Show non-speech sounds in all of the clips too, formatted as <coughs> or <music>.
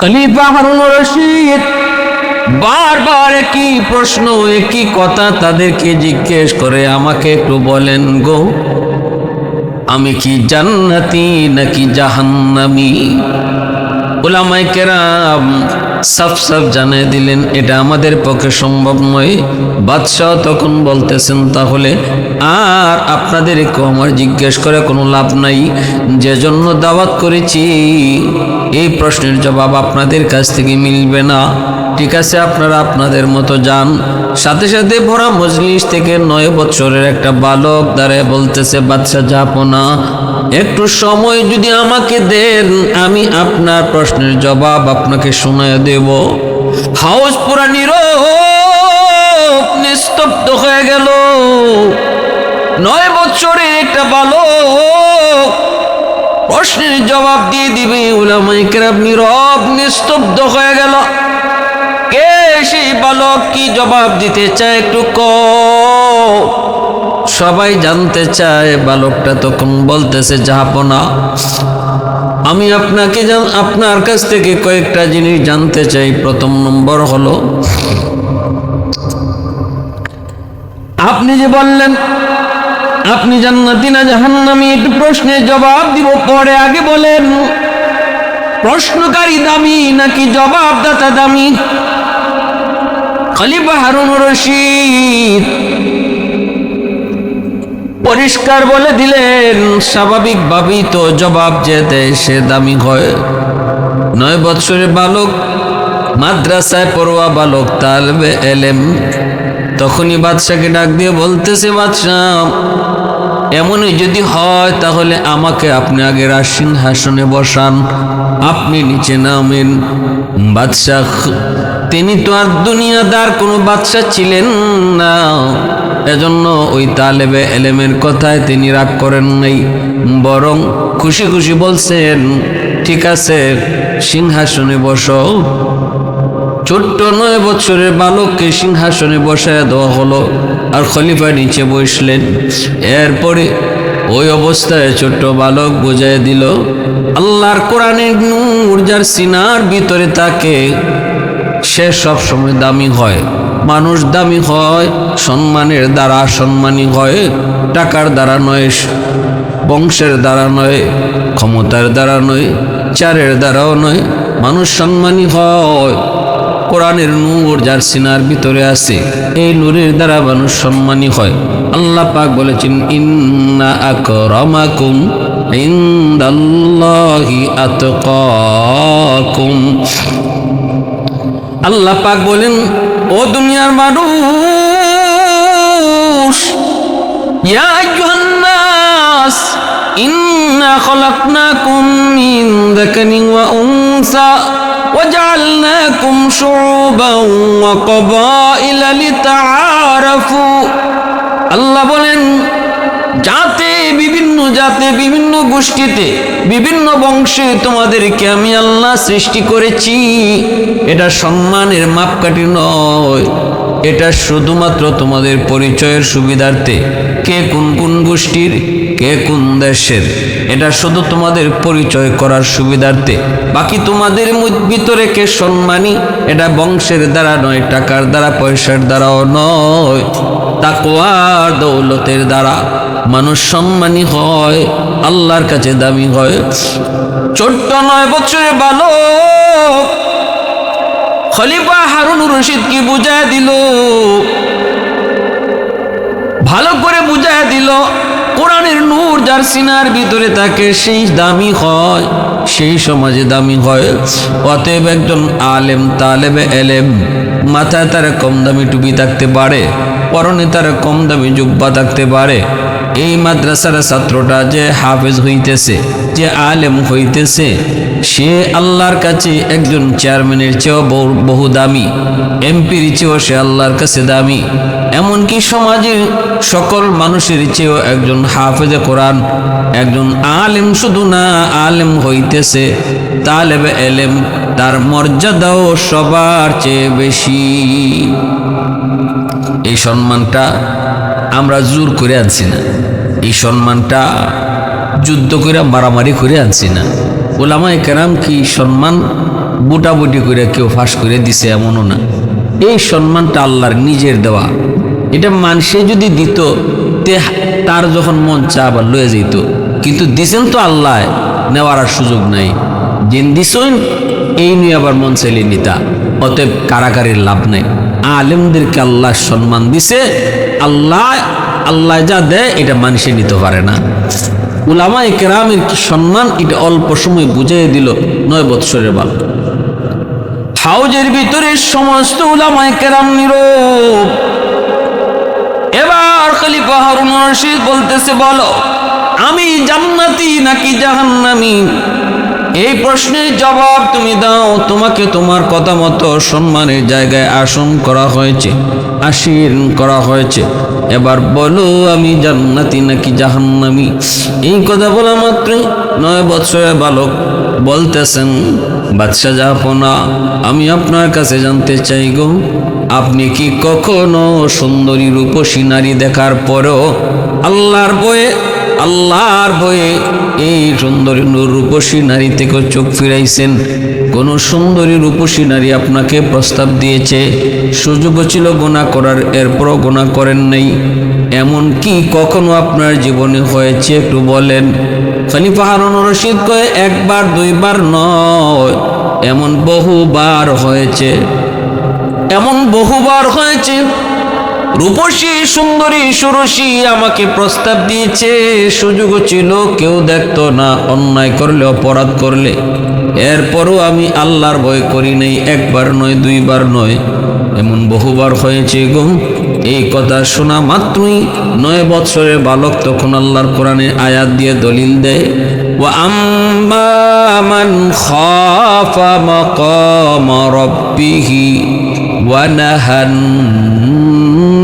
খলিফা হারুন রশিদ। বারবার একই প্রশ্ন, একই কথা তাদেরকে জিজ্ঞেস করে, আমাকে একটু বলেন গো, আমি কি জান্নাতি নাকি জাহান্নামি? ওলামাই কেরাম সাফ সাফ জানিয়ে দিলেন, এটা আমাদের পক্ষে সম্ভব নয়। বাদশাহ তখন বলতেছেন, তাহলে আর আপনাদেরকেও আমার জিজ্ঞেস করে কোনো লাভ নাই। যে জন্য দাওয়াত করেছি, এই প্রশ্নের জবাব আপনাদের কাছ থেকে মিলবে না। ঠিক আছে, আপনারা আপনাদের মতো যান। সাথে সাথে ভরা মজলিস থেকে নয় বছরের একটা বালক দ্বারা বলতেছে, বাদশাহ, যাব না। একটু সময় যদি আমাকে দেন, আমি আপনার প্রশ্নের জবাব আপনাকে শোনায় দেব। হাউস পুরা নীরব, নিস্তব্ধ হয়ে গেল। নয় বছরের একটা বালক প্রশ্নের জবাব দিয়ে দিবে নীরব, নিস্তব্ধ হয়ে গেল। কে সেই বালক কি জবাব দিতে চায় একটু ক সবাই জানতে চায়, বালকটা তখন বলতেছে যাহাপনা আমি আপনাকে আপনার কাছ থেকে কয়েকটা জিনিস জানতে চাই। প্রথম নম্বর হলো, আপনি যে বললেন, আপনি জান্নাতি না জাহান্নামি, একটু প্রশ্নের জবাব দিব, পরে আগে বলেন, প্রশ্নকারী দামি নাকি জবাবদাতা দামি? খলিফা হারুন রশিদ। পরিষ্কার বলে দিলেন স্বাভাবিকভাবেই তো জবাব যে দেয় সে দামি হয় নয় বৎসরের বালক, মাদ্রাসায় পড়ুয়া বালক তালবে এলেম। তখনই বাদশাকে ডাক দিয়ে বলতেছে, বাদশাহ, এমনই যদি হয়, তাহলে আমাকে আপনি আগে রাসিন হাসনে বসান। আপনি নিচে নামেন। বাদশাহ তিনি তো আর দুনিয়াদার কোনো বাদশাহ ছিলেন না। এজন্য ওই তালেবে এলেমের কথায় তিনি রাগ করেন নাই, বরং খুশি খুশি বলছেন, ঠিক আছে, সিংহাসনে বসো। ছোট্ট নয় বছরের বালককে সিংহাসনে বসায় দেওয়া হলো, আর খলিফা নিচে বসলেন। এরপরে ওই অবস্থায় ছোট্ট বালক বুঝাই দিল, আল্লাহর কোরআনের নূর, যার সিনার ভিতরে থাকে সে সব সময় দামি হয়। মানুষ দামি হয়, সম্মানের দ্বারা সম্মানী হয়, টাকার দ্বারা নয়, বংশের দ্বারা নয়, ক্ষমতার দ্বারা নয়, চারের দ্বারাও নয়। মানুষ সম্মানী হয়। কোরআনের নূর যার সিনার ভিতরে আছে, এই নূরের দ্বারা মানুষ সম্মানী হয়। আল্লাহ পাক বলেছেন, ইন্না আকরামাকুম ইনদাল্লাহি আতকাকুম। আল্লাহ পাক বলেন ও দুনিয়ার মানুষ ইয়া আইয়ুহান নাস ইন্না খলাকনাকুম মিন যাকারিন ওয়া উনসা وجعلناكم شعوبا وقبائل لتعارفوا আল্লাহ বলেন যাতে বিভিন্ন জাতে বিভিন্ন গোষ্ঠীতে, বিভিন্ন বংশে তোমাদেরকে আমি আল্লাহ সৃষ্টি করেছি। এটা সম্মানের মাপকাঠি নয়। এটা শুধুমাত্র তোমাদের পরিচয়ের সুবিধার্থে। কে কোন কোন গোষ্ঠীর, কে কোন দেশের। এটা শুধু তোমাদের পরিচয় করার সুবিধার্থে। বাকি তোমাদের ভিতরে কে সম্মানী, এটা বংশের দ্বারা নয়, টাকার দ্বারা, পয়সার দ্বারাও নয়। তাকওয়ার দৌলতের দ্বারা মানুষ সম্মানী হয়, আল্লাহর কাছে দামি হয়। ছোট্ট নয়, বছরে বালক খলিফা হারুন রশিদ কি বুঝায় দিল? ভালো করে বুঝায় দিল, কোরআনের নূর যার সিনার ভিতরে থাকে, সেই দামি হয়, সেই সমাজে দামি হয়। অতএব একজন আলেম, তালেবে এলেম, মাথায় তার কম দামি টুপি থাকতে পারে, পরনে তার কম দামি জুব্বা থাকতে পারে। এই মাদ্রাসার ছাত্রটা যে হাফেজ হইতেছে যে আলেম হইতেছে, সে আল্লাহর কাছে একজন চেয়ারম্যানের চেয়েও বহু- দামি, এমপির চেয়েও সে আল্লাহর কাছে দামি। এমনকি সমাজের সকল মানুষের চেয়েও একজন হাফেজে কোরআন, একজন আলেম শুধু না, আলেম হইতেছে। তালেবে এলেম তার মর্যাদাও সবার চেয়ে বেশি। এই সম্মানটা আমরা জোর করে আনছি না। এই সম্মানটা যুদ্ধ করে মারামারি করে আনছি না। ওলামায় কেরাম কি সম্মান বুটাবুটি করে কেউ ফাঁস করে দিছে এমনও না। এই সম্মানটা আল্লাহর নিজের দেওয়া। এটা মানুষে যদি দিত তার যখন মন চা আবার লয়ে যেত কিন্তু দিছেন তো আল্লাহ, নেওয়ার আর সুযোগ নাই। যেন দিছেন, এই নিয়ে আবার মন চাইলে নিতা অতএব কারাকারির লাভ নেই। আলেমদেরকে আল্লাহ সম্মান দিছে। আল্লাহ আল্লাহ যা দেয়, এটা মানুষে নিতে পারে না। উলামা কেরামের কি সম্মান? এটা অল্প সময় বুঝিয়ে দিল নয় বৎসরের বাল হাউজের ভিতরে সমস্ত উলামায় কেরাম নীরব। এবার খলিফা হারুন রশিদ বলতেছে, বলো, আমি জান্নাতি নাকি জাহান্নামি? এই প্রশ্নের জবাব তুমি দাও, তোমাকে তোমার কথা মতো সম্মানের জায়গায় আসন করা হয়েছে, আসীন করা হয়েছে। এবার বলো, আমি জান্নাতি নাকি জাহান্নামি? এই কথা বলা মাত্র নয় বছরের বালক বলতেছেন, বাদশাহ জাহাপনা, আমি আপনার কাছে জানতে চাই গো, আপনি কি কখনো সুন্দরী রূপসী নারী দেখার পরও আল্লাহর বয়ে আল্লাহর বয়ে এই সুন্দরী রূপসী নারী থেকে চোখ ফিরাইছেন। কোন সুন্দরী রূপসী নারী আপনাকে প্রস্তাব দিয়েছে সুযোগ ছিল গোনা করার, এরপরও গোনা করেন নাই। এমন কি কখনো আপনার জীবনে হয়েছে একটু বলেন। খলিফা হারুন রশিদ কয়ে, একবার, দুইবার নয়, এমন বহুবার হয়েছে। এমন বহুবার হয়েছে রূপসী, সুন্দরী, সুরসী আমাকে প্রস্তাব দিয়েছে। সুযোগ ছিল, কেউ দেখতো না, অন্যায় করলে, অপরাধ করলে। এরপরও আমি আল্লাহর ভয় করি নাই, একবার নয়, দুইবার নয়, এমন বহুবার হয়েছে গো। এই কথা শোনা মাত্রই নয় বছরের বালক তখন আল্লাহর কোরআনে আয়াত দিয়ে দলিল দেয়। ও আম্মান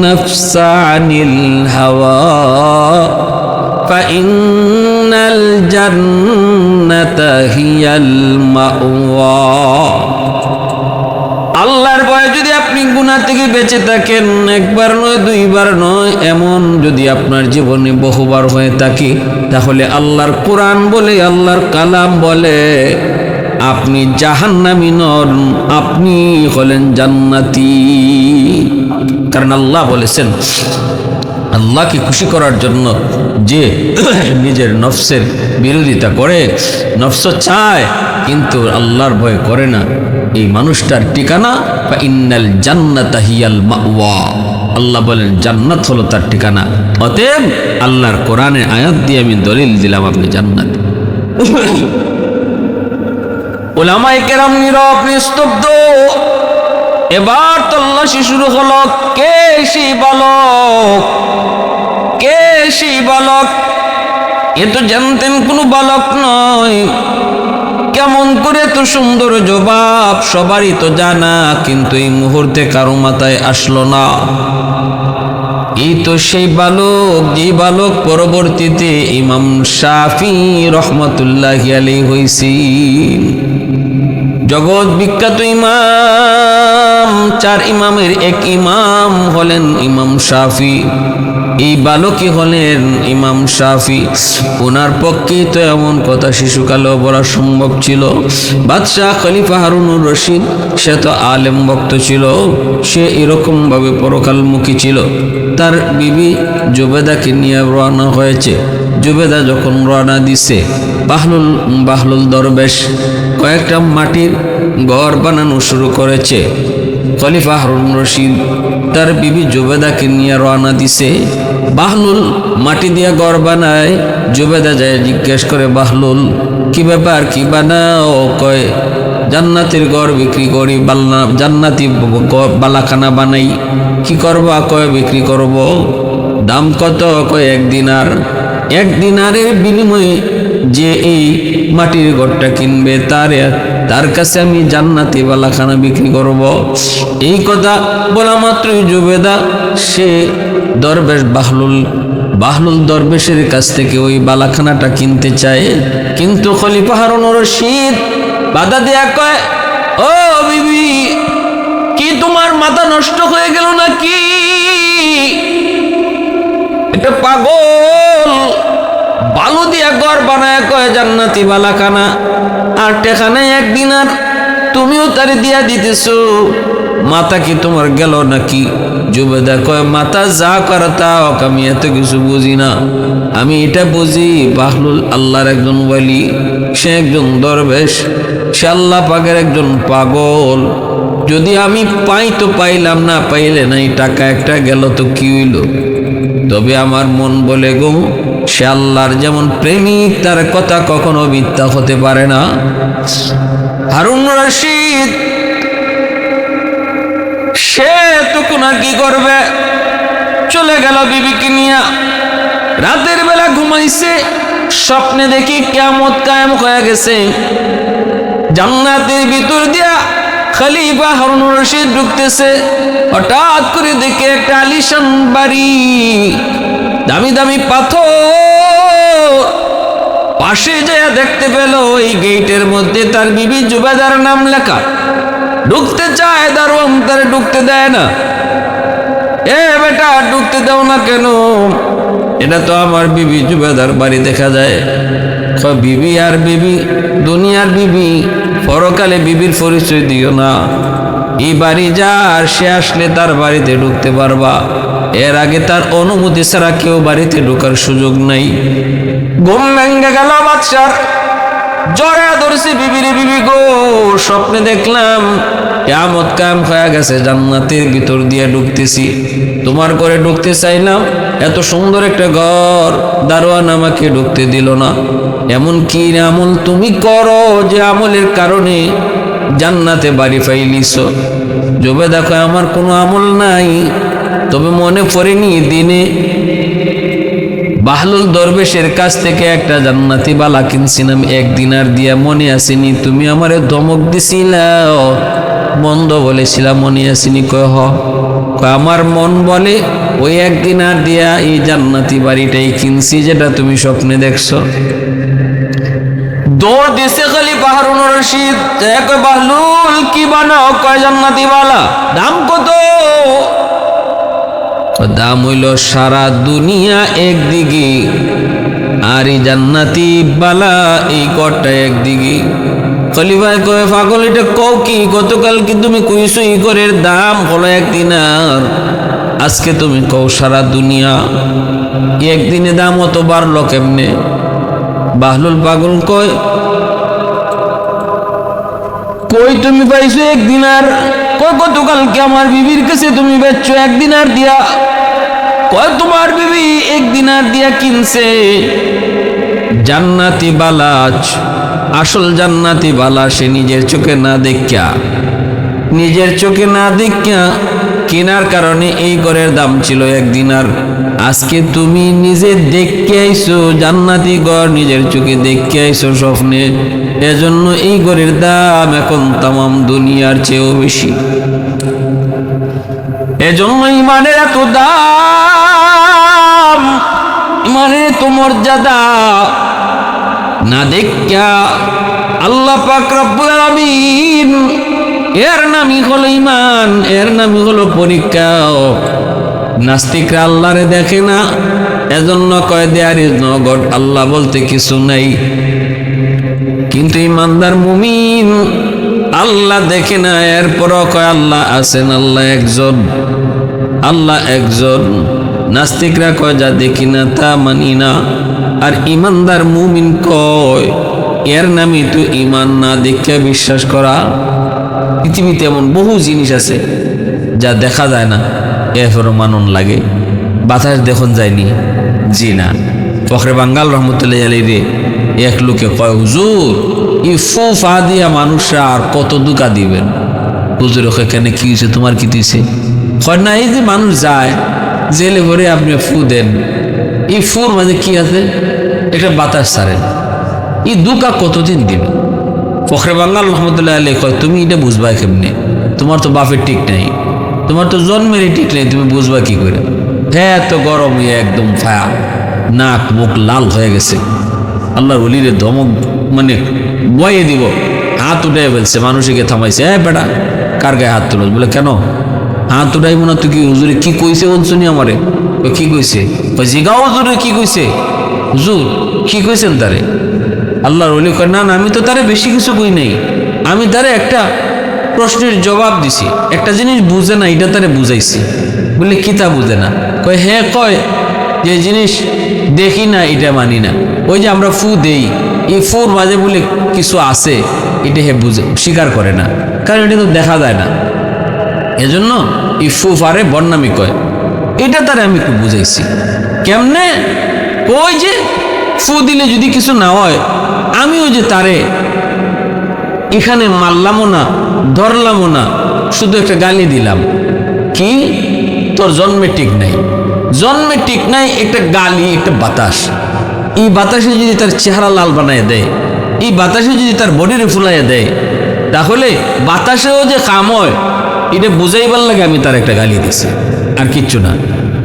النفس عن الهوى فإن الجنة هي المأوى আল্লাহর ভয়ে যদি আপনি গুনাহ থেকে বেঁচে থাকেন একবার নয় দুইবার নয় এমন যদি আপনার জীবনে বহুবার হয়ে থাকে তাহলে আল্লাহর কোরআন বলে আল্লাহর কালাম বলে আপনি জাহান্নামি নন, আপনি হলেন জান্নাতি। কারণ আল্লাহ বলেছেন, আল্লাহকে খুশি করার জন্য যে <coughs> নিজের নফসের বিরোধিতা করে, নফস চায়, কিন্তু আল্লাহর ভয় করে না। এই মানুষটার ঠিকানা বা ইন্নাল জান্নাত হিয়াল মাওয়া। আল্লাহ বলেন, জান্নাত হলো তার ঠিকানা। অতএব আল্লাহর কোরআনের আয়াত দিয়ে আমি দলিল দিলাম, আপনি জান্নাত। ওলামাই কেরাম নীরব নিস্তব্ধ এবার তল্লাশি শুরু হলো। কে সেই বালক? কে সেই বালক? এ তো জানতেন কোনো বালক নয়। কেমন করে তো সুন্দর জবাব সবারই তো জানা, কিন্তু এই মুহূর্তে কারও মাথায় আসলো না। এই তো সেই বালক যে বালক পরবর্তীতে ইমাম শাফি রহমতুল্লাহ আলী হইসিন জগৎ বিখ্যাত ইমাম। চার ইমামের এক ইমাম হলেন ইমাম শাফি। এই বালকই হলেন ইমাম শাফি। ওনার পক্ষে তো এমন কথা শিশুকালেও বলা সম্ভব ছিল। বাদশাহ খলিফা হারুনুর রশিদ, সে তো আলেম ভক্ত ছিল। সে এরকমভাবে পরকালমুখী ছিল। তার বিবি জুবেদাকে নিয়ে রওনা হয়েছে। জুবেদা যখন রওনা দিছে, বাহলুল বাহলুল দরবেশ কয়েকটা মাটির ঘর বানানো শুরু করেছে। খলিফা হারুন রশিদ, তার বিবি জুবেদাকে নিয়ে রওনা দিছে। বাহলুল মাটি দিয়া ঘর বানায়। জুবেদা যায় জিজ্ঞেস করে, বাহলুল, কি ব্যাপার, কি বানাও? কয়, জান্নাতের ঘর বিক্রি করি, বালনা, জান্নাতি বালাখানা বানাই। কি করবা? কয়, বিক্রি করব। দাম কত? কয়, এক দিনার। এক দিনারের বিনিময়ে যে এই মাটির ঘরটা কিনবে, তার তার কাছে আমি জান্নাতি বালাখানা বিক্রি করব। এই কথা বলা মাত্রই জুবেদা, সে দরবেশ বাহলুল বাহলুল দরবেশের কাছ থেকে ওই বালাখানাটা কিনতে চায়। কিন্তু খলিফা হারুন রশিদ বাধা দেয়া কয়, ও বিবি, কি তোমার মাথা নষ্ট হয়ে গেল নাকি? এটা পাগল। বালু দিয়া ঘর বানায় কয় জান্নাতি বালাখানা আর টেখানে একদিন আর তুমিও তারে দিয়া দিতেছ। মাথা কি তোমার গেল নাকি? জুবেদা কয় মাথা যা করে তা আমি এত কিছু বুঝি না। আমি এটা বুঝি, বাহলুল আল্লাহর একজন ওয়ালি, সে একজন দরবেশ, সে আল্লাহ পাকের একজন পাগল। যদি আমি পাই তো পাইলাম না, পাইলে নাই, টাকা একটা গেল তো কি হইল? তবে আমার মন বলে গো, সে আল্লাহর যেমন প্রেমিক, তার কথা কখনো মিথ্যা হতে পারে না। হারুন রশিদ, সে আর কি করবে? চলে গেল বিবিকে নিয়ে। রাতের বেলা ঘুমাইছে, স্বপ্নে দেখি কেমত কায়েম হয়ে গেছে। জান্নাতের ভিতর দিয়া খলিফা হারুন রশিদ ঢুকতেছে। হঠাৎ করে দেখে একটা আলিশান বাড়ি। দামি দামি পাথর। পাশে যেয়ে দেখতে পেল ওই গেটের মধ্যে তার বিবি জুবেদার নাম লেখা। ঢুকতে চায় দারোয়ান, তারে ঢুকতে দেয় না। এ বেটা, ঢুকতে দাও না কেন? এটা তো আমার বিবি জুবেদার বাড়ি দেখা যায়। বিবি আর বিবি, দুনিয়ার বিবি। পরকালে বিবির পরিচয় দিও না। এই বাড়ি যা আর সে আসলে তার বাড়িতে ঢুকতে পারবা। এর আগে তার অনুমতি ছাড়া কেউ বাড়িতে ঢোকার সুযোগ নাই। ঘুম ভেঙ্গে গেল বাচ্চার জড়া ধরছি বিবির বিবি গো, স্বপ্নে দেখলাম কেমত কাম হয়ে গেছে, জান্নাতের ভিতর দিয়ে ঢুকতেছি। তোমার ঘরে ঢুকতে চাইলাম এত সুন্দর একটা ঘর দারোয়ান আমাকে ঢুকতে দিল না। এমন কি আমল তুমি করো যে আমলের কারণে জান্নাতে বাড়ি ফাইলিছ? জবে দেখো আমার কোনো আমল নাই, তবে মনে পড়েনি দিনে বাহলুল দরবেশের কাছ থেকে একটা জান্নাতি বালা কিনছিলাম একদিন আর দিয়া, মনে আসেনি তুমি আমারে ধমক দিছিলা? মন্দ বলেছিলাম মনে আসেনি কয় হ আমার মন বলে ওই একদিন আর দিয়া এই জান্নাতি বাড়িটাই কিনছি যেটা তুমি স্বপ্নে দেখছ। দৌড় দিছে খালি পাহাড়ুন রশিদ এক বাহলুল কি বানাও কয় জান্নাতি বালা, দাম কত? দাম হইল সারা দুনিয়া একদিকে, আর এই জান্নাতি বালা এই কটটা একদিকে। খলিফায় কয়ে, পাগল, এটা কও কি? গতকাল কি তুমি কইছো ই করের দাম হলো একদিন আর আজকে তুমি কও, সারা দুনিয়া একদিনে দাম অত বাড়লো কেমনে? বাহলুল পাগল কয়, কই তুমি পাইছো একদিন আর? কই গতকালকে আমার বিবির কাছে তুমি বেচছো একদিন আর দিয়া? কয়, তোমার বিবি একদিন আর দিয়া কিনছে? জান্নাতি বালাজ আসল জান্নাতি বালা সে নিজের চোখে না দেখা নিজের চোখে না দেখা কেনার কারণে এই ঘরের দাম ছিল একদিন আর আজকে তুমি নিজে দেখতে আইছো, জান্নাতি ঘর নিজের চোখে দেখতে আইছো স্বপ্নে। এজন্য এই ঘরের দাম এখন তামাম দুনিয়ার চেয়েও বেশি। এজন্য ইমানের এত দাম, ইমানের এত মর্যাদা। না দেখা আল্লাহ পাক রব্বুল আলামিন এর নামই হলো ইমান এর নামই হলো পরীক্ষা। নাস্তিকরা আল্লাহরে দেখে না, এজন্য কয় দেয়ার ইজ নো গড আল্লাহ বলতে কিছু নাই। কিন্তু ইমানদার মুমিন আল্লাহ দেখে না, এরপরও কয় আল্লাহ আছেন, আল্লাহ একজন আল্লাহ একজন। নাস্তিকরা কয় যা দেখি না, তা মানি না। আর ইমানদার মুমিন কয়, এর নামই তো ইমান না দেখে বিশ্বাস করা। পৃথিবীতে এমন বহু জিনিস আছে যা দেখা যায় না এরপরও মানন লাগে। বাতাস দেখুন যায়নি, জি না। ফখরে বাঙ্গাল রহমতুল্লাহ আলী রে, এক লোকে কয়, হুজুর ই ফু দিয়া মানুষরা আর কত দুকা দিবেন? হুজুর, ওকে কেন কি হয়েছে তোমার কি দিছে? কয়, না, এই যে মানুষ যায়, জেলে ভরে আপনি ফু দেন। এই ফুর মাঝে কি আছে? একটা বাতাস ছাড়েন। এই দুকা কতদিন দিবেন? ফখরে বাঙ্গাল রহমতুল্লাহ আলী কয়, তুমি এটা বুঝবা কেমনে? তোমার তো বাপের ঠিক নাই। তোমার তো জন্মেরই ঠিক নেই, তুমি বুঝবা কি করে? এত গরম ইয়ে একদম ফায়া। নাক, মুখ লাল হয়ে গেছে। আল্লাহর অলিরে ধমক মানে বয়ে দিব। হাত উঠে ফেলছে, মানুষকে থামাইছে হ্যাঁ বেটা, কার গায়ে হাত তুলো বলে, কেন? হাত উঠাই মনে তুই কি হুজুরে, কি কইছে বলছনি আমারে? কি কইছে? জিগাও হুজুরে, কি কইছে? হুজুর, কি কইছেন তারে? আল্লাহর অলি কয় না না, আমি তো তারে বেশি কিছু কই নাই। আমি তারে একটা প্রশ্নের জবাব দিছি। একটা জিনিস বুঝে না, এটা তারে বুঝাইছি। বলে কিতা বুঝে না? কয় হ্যাঁ কয়, যে জিনিস দেখি না, এটা মানি না। ওই যে আমরা ফু দেই, এই ফুর মাঝে বলে কিছু আছে, এটা হে বুঝে, স্বীকার করে না। কারণ এটা তো দেখা যায় না। এজন্য এই ফু ফারে বর্ণামি কয়। এটা তারে আমি একটু বুঝাইছি। কেমনে? ওই যে ফু দিলে যদি কিছু না হয় আমি ওই যে তারে এখানে মারলামও না, ধরলামও না, শুধু একটা গালি দিলাম। কি? তোর জন্মে ঠিক নাই। জন্মে ঠিক নাই একটা গালি, একটা বাতাস। এই বাতাসে যদি তার চেহারা লাল বানায় দেয়, এই বাতাসে যদি তার বডিরে ফুলাইয়া দেয়, তাহলে বাতাসেও যে কাম হয়, এটা বুঝাইবার লাগে আমি তার একটা গালি দিছি। আর কিচ্ছু না।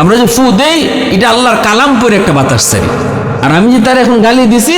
আমরা যে ফু দেই, এটা আল্লাহর কালাম পরে একটা বাতাস চাই আর আমি যে তার এখন গালি দিছি